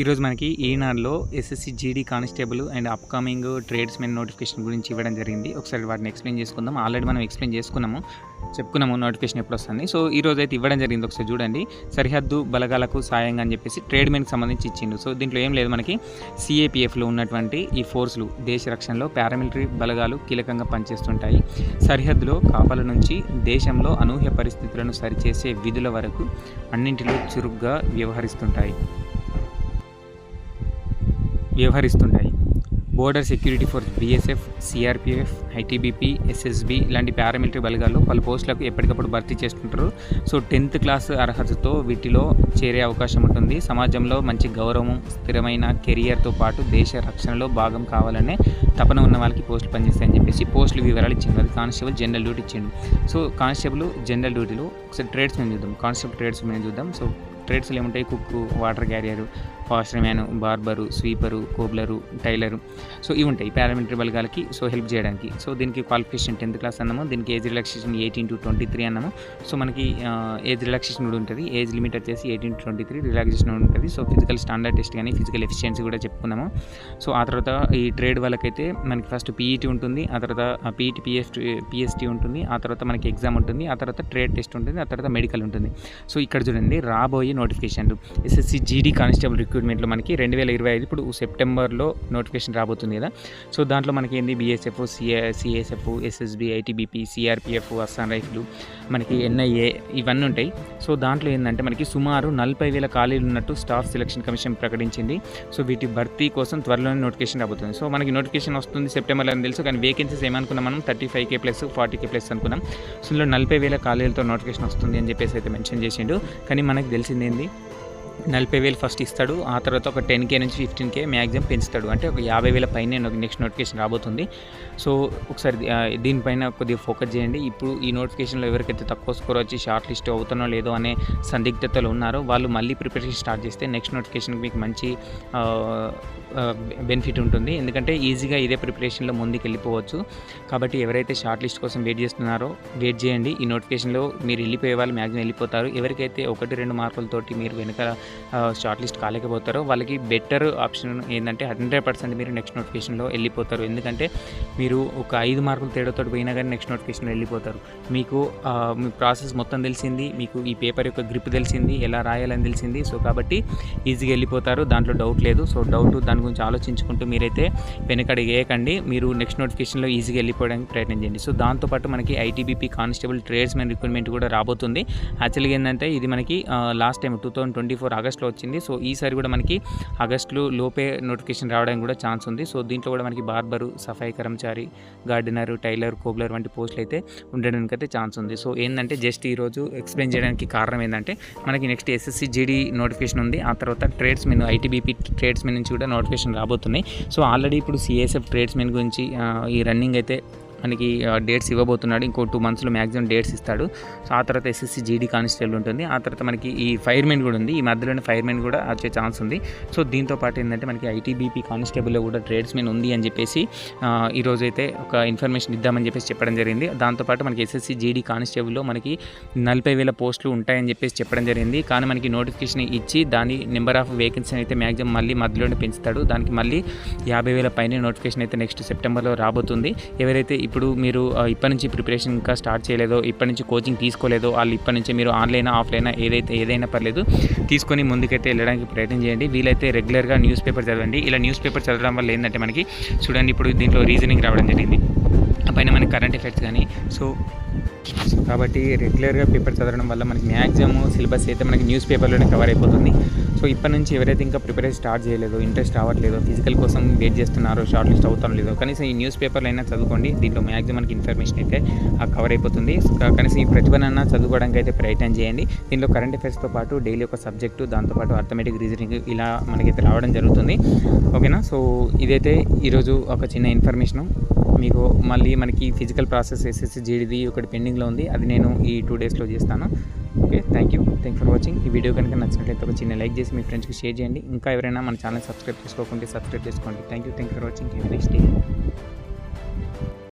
ఈరోజు మనకి ఈనాడులో SSC GD constable and upcoming tradesmen notification గురించి ఇవ్వడం జరిగింది. ఒకసారి వాటిని ఎక్స్ప్లెయిన్ చేసుకుందాం. ఆల్రెడీ మనం ఎక్స్ప్లెయిన్ చేసుకున్నాము. చెప్పుకున్నాము నోటిఫికేషన్ ఎప్పుడు వస్తుంది. సో ఈ రోజు అయితే ఇవ్వడం జరిగింది. ఒకసారి చూడండి. సరిహద్దు బలగాలకు సాయంగా అని చెప్పేసి ట్రేడ్మెన్కి సంబంధించి ఇచ్చిండు. సో దీంట్లో ఏం లేదు మనకి. సిఏపిఎఫ్లో ఉన్నటువంటి ఈ ఫోర్సులు దేశ రక్షణలో పారామిలిటరీ బలగాలు కీలకంగా పనిచేస్తుంటాయి. సరిహద్దులో కాపల నుంచి దేశంలో అనూహ్య పరిస్థితులను సరిచేసే విధుల వరకు అన్నింటిలో చురుగ్గా వ్యవహరిస్తుంటాయి. వ్యవహరిస్తుంటాయి. Border security force BSF CRPF ITBP SSB ఇలాంటి పారామిలిటరీ బలగాల్లో పలు పోస్టులకు ఎప్పటికప్పుడు భర్తీ చేస్తుంటారు. సో టెన్త్ క్లాస్ అర్హతతో వీటిలో చేరే అవకాశం ఉంటుంది. సమాజంలో మంచి గౌరవం స్థిరమైన కెరియర్తో పాటు దేశ రక్షణలో భాగం కావాలనే తపన ఉన్న వాళ్ళకి పోస్టులు పనిచేస్తాయని చెప్పేసి పోస్టులు వివరాలు ఇచ్చింది. అది కానిస్టేబుల్ జనరల్ డ్యూటీ ఇచ్చిండు సో కానిస్టేబుల్ జనరల్ డ్యూటీలో ఒకసారి ట్రేడ్స్ మేము చూద్దాం. కానిస్టేబుల్ ట్రేడ్స్ మేము చూద్దాం. సో ట్రేడ్స్లో ఏముంటాయి? Cook water carrier pastor man barber sweeper cobbler tailor. So ఇవి ఉంటాయి పారామిలిటరీ బలగాలకి సో హెల్ప్ చేయడానికి. సో దీనికి క్వాలిఫికేషన్ టెన్త్ క్లాస్ అన్నాము దీనికి age relaxation eighteen to twenty three అన్నాము. సో మనకి ఏజ్ రిలాక్సేషన్ కూడా ఉంటుంది ఏజ్ లిమిట్ వచ్చేసి eighteen to twenty three relaxation ఉంటుంది. సో ఫిజికల్ స్టాండర్డ్ టెస్ట్ కానీ ఫిజికల్ ఎఫిషియన్సీ కూడా చెప్పుకున్నాము. సో ఆ తర్వాత ఈ ట్రేడ్ వాళ్ళకైతే మనకి ఫస్ట్ పీఈటీ ఉంటుంది ఆ తర్వాత పీఈటీ పిఎస్ పిఎస్టీ ఉంటుంది ఆ తర్వాత మనకి ఎగ్జామ్ ఉంటుంది ఆ తర్వాత ట్రేడ్ టెస్ట్ ఉంటుంది ఆ తర్వాత మెడికల్ ఉంటుంది. సో ఇక్కడ చూడండి రాబోయే నోటిఫికేషన్లు. ఎస్ఎస్సి జీడీ కానిస్టేబుల్ రిక్రూట్మెంట్లో మనకి రెండు వేల ఇరవై ఐదు ఇప్పుడు సెప్టెంబర్లో నోటిఫికేషన్ రాబోతుంది కదా. సో దాంట్లో మనకి ఏంది? BSF CA CSF SSB ITBP CRPF Assam రైఫ్లు మనకి ఎన్ఐఏ ఇవన్నీ ఉంటాయి. సో దాంట్లో ఏంటంటే మనకి సుమారు నలభై వేల ఖాళీలు ఉన్నట్టు స్టాఫ్ సెలక్షన్ కమిషన్ ప్రకటించింది. సో వీటి భర్తీ కోసం త్వరలోనే నోటిఫికేషన్ రాబోతుంది. సో మనకి నోటిఫికేషన్ వస్తుంది సెప్టెంబర్లో అని తెలుసు కానీ వేకెన్సీస్ ఏమనుకున్నాం మనం? Thirty five K plus forty K plus అనుకున్నాం. సో ఇందులో నలభై వేల ఖాళీలతో నోటిఫికేషన్ వస్తుంది అని చెప్పేసి అయితే మెన్షన్ చేసిండు. కానీ మనకు తెలిసిందేంది నలభై వేలు ఫస్ట్ ఇస్తాడు. ఆ తర్వాత ఒక టెన్ కే నుంచి ఫిఫ్టీన్ కే మ్యాక్సిమం పెంచుతాడు. అంటే ఒక యాభై వేల పైన నెక్స్ట్ నోటిఫికేషన్ రాబోతుంది. సో ఒకసారి దీనిపైన కొద్దిగా ఫోకస్ చేయండి. ఇప్పుడు ఈ నోటిఫికేషన్లో ఎవరికైతే తక్కువ స్కోర్ వచ్చి షార్ట్ లిస్ట్ అవుతానో లేదో అనే సందిగ్ధతలు ఉన్నారో వాళ్ళు మళ్ళీ ప్రిపరేషన్ స్టార్ట్ చేస్తే నెక్స్ట్ నోటిఫికేషన్కి మీకు మంచి బెనిఫిట్ ఉంటుంది. ఎందుకంటే ఈజీగా ఇదే ప్రిపరేషన్లో ముందుకు వెళ్ళిపోవచ్చు కాబట్టి ఎవరైతే షార్ట్ లిస్ట్ కోసం వెయిట్ చేస్తున్నారో వెయిట్ చేయండి. ఈ నోటిఫికేషన్లో మీరు వెళ్ళిపోయే వాళ్ళు మ్యాక్సిమం వెళ్ళిపోతారు. ఎవరికైతే ఒకటి రెండు మార్కులతోటి మీరు వెనక షార్ట్ లిస్ట్ కాలేకపోతారో వాళ్ళకి బెటర్ ఆప్షన్ ఏంటంటే హండ్రెడ్ పర్సెంట్ మీరు నెక్స్ట్ నోటిఫికేషన్లో వెళ్ళిపోతారు. ఎందుకంటే మీరు ఒక ఐదు మార్కులు తేడాతో పోయినా కానీ నెక్స్ట్ నోటిఫికేషన్లో వెళ్ళిపోతారు. మీకు మీ ప్రాసెస్ మొత్తం తెలిసింది మీకు ఈ పేపర్ యొక్క గ్రిప్ తెలిసింది ఎలా రాయాలని తెలిసింది. సో కాబట్టి ఈజీగా వెళ్ళిపోతారు. దాంట్లో డౌట్ లేదు. సో డౌట్ దాని గురించి ఆలోచించుకుంటూ మీరైతే వెనకడి వేయకండి మీరు నెక్స్ట్ నోటిఫికేషన్లో ఈజీగా వెళ్ళిపోవడానికి ప్రయత్నం చేయండి. సో దాంతోపాటు మనకి ఐటీబీపీ కానిస్టేబుల్ ట్రేడ్స్మెన్ రిక్రూట్మెంట్ కూడా రాబోతుంది. యాక్చువల్గా ఏంటంటే ఇది మనకి last time two thousand twenty four ఆగస్ట్లో వచ్చింది. సో ఈసారి కూడా మనకి ఆగస్టులో లోపే నోటిఫికేషన్ రావడానికి కూడా ఛాన్స్ ఉంది. సో దీంట్లో కూడా మనకి barber safai karmachari gardener tailor cobbler వంటి పోస్టులు అయితే ఉండడానికి అయితే ఛాన్స్ ఉంది. సో ఏంటంటే జస్ట్ ఈరోజు ఎక్స్ప్లెయిన్ చేయడానికి కారణం ఏంటంటే మనకి నెక్స్ట్ ఎస్ఎస్సి జీడీ నోటిఫికేషన్ ఉంది. ఆ తర్వాత ట్రేడ్స్మెన్ ఐటీబీపీ ట్రేడ్స్మెన్ నుంచి కూడా నోటిఫికేషన్ రాబోతున్నాయి. సో ఆల్రెడీ ఇప్పుడు సిఎస్ఎఫ్ ట్రేడ్స్మెన్ గురించి ఈ రన్నింగ్ అయితే మనకి డేట్స్ ఇవ్వబోతున్నాడు. ఇంకో టూ మంత్స్లో మ్యాక్సిమం డేట్స్ ఇస్తాడు. సో ఆ తర్వాత ఎస్ఎస్సి జీడీ కానిస్టేబుల్ ఉంటుంది. ఆ తర్వాత మనకి ఈ ఫైర్మెన్ కూడా ఉంది. ఈ మధ్యలోనే ఫైర్మెన్ కూడా వచ్చే ఛాన్స్ ఉంది. సో దీంతో పాటు ఏంటంటే మనకి ఐటీబీపీ కానిస్టేబుల్లో కూడా ట్రేడ్స్మెన్ ఉంది అని చెప్పేసి ఈరోజు అయితే ఒక ఇన్ఫర్మేషన్ ఇద్దామని చెప్పేసి చెప్పడం జరిగింది. దాంతోపాటు మనకి ఎస్ఎస్సి జీడీ కానిస్టేబుల్లో మనకి నలభై వేల పోస్టులు ఉంటాయని చెప్పేసి చెప్పడం జరిగింది. కానీ మనకి నోటిఫికేషన్ ఇచ్చి దాని నెంబర్ ఆఫ్ వేకెన్సీ అయితే మ్యాక్సిమం మళ్ళీ మధ్యలోనే పెంచుతాడు. దానికి మళ్ళీ యాభై వేల పైన నోటిఫికేషన్ అయితే నెక్స్ట్ సెప్టెంబర్లో రాబోతుంది. ఎవరైతే ఇప్పుడు మీరు ఇప్పటి నుంచి ప్రిపరేషన్ ఇంకా స్టార్ట్ చేయలేదో ఇప్పటి నుంచి కోచింగ్ తీసుకోలేదో వాళ్ళు ఇప్పటి నుంచి మీరు ఆన్లైన్ ఆఫ్లైన్ ఏదైతే ఏదైనా పర్లేదు తీసుకొని ముందుకైతే వెళ్ళడానికి ప్రయత్నం చేయండి. వీలైతే రెగ్యులర్గా న్యూస్ పేపర్ చదవండి. ఇలా న్యూస్ పేపర్ చదవడం వల్ల ఏంటంటే మనకి చూడండి ఇప్పుడు దీంట్లో రీజనింగ్ రావడం జరిగింది. కరెంట్ ఎఫెక్ట్స్ కానీ సో సో కాబట్టి రెగ్యులర్గా పేపర్ చదవడం వల్ల మనకి మ్యాక్సిమం సిలబస్ అయితే మనకి న్యూస్ పేపర్లోనే కవర్ అయిపోతుంది. సో ఇప్పటి నుంచి ఎవరైతే ఇంకా ప్రిపరేషన్ స్టార్ట్ చేయలేదు ఇంట్రెస్ట్ రావట్లేదు ఫిజికల్ కోసం వెయిట్ చేస్తున్నారో షార్ట్ లిస్ట్ అవుతాం లేదో కనీసం ఈ న్యూస్ పేపర్లు అయినా చదువుకోండి. దీంట్లో మ్యాక్సిమం మనకి ఇన్ఫర్మేషన్ అయితే కవర్ అయిపోతుంది. కనీసం ఈ ప్రతిభనన్నా చదువుకోవడానికి అయితే ప్రయత్నం చేయండి. దీంట్లో కరెంట్ అఫైర్స్తో పాటు డైలీ ఒక సబ్జెక్టు దాంతోపాటు అర్థమెటిక్ రీజనింగ్ ఇలా మనకైతే రావడం జరుగుతుంది. ఓకేనా? సో ఇదైతే ఈరోజు ఒక చిన్న ఇన్ఫర్మేషను. మీకు మళ్ళీ మనకి ఫిజికల్ ప్రాసెస్ ఎస్ఎస్సి జీడిది ఒకటి పెండింగ్లో ఉంది. అది నేను ఈ టూ డేస్లో చేస్తాను. Okay thank you thank for watching ఈ వీడియో కనుక నచ్చినట్లయితే ఒక చిన్న లైక్ చేసి మీ ఫ్రెండ్స్కి షేర్ చేయండి. ఇంకా ఎవరైనా మన ఛానల్ సబ్స్క్రైబ్ చేసుకోకుంటే సబ్స్క్రైబ్ చేసుకోండి. Thank you thank for watching have next day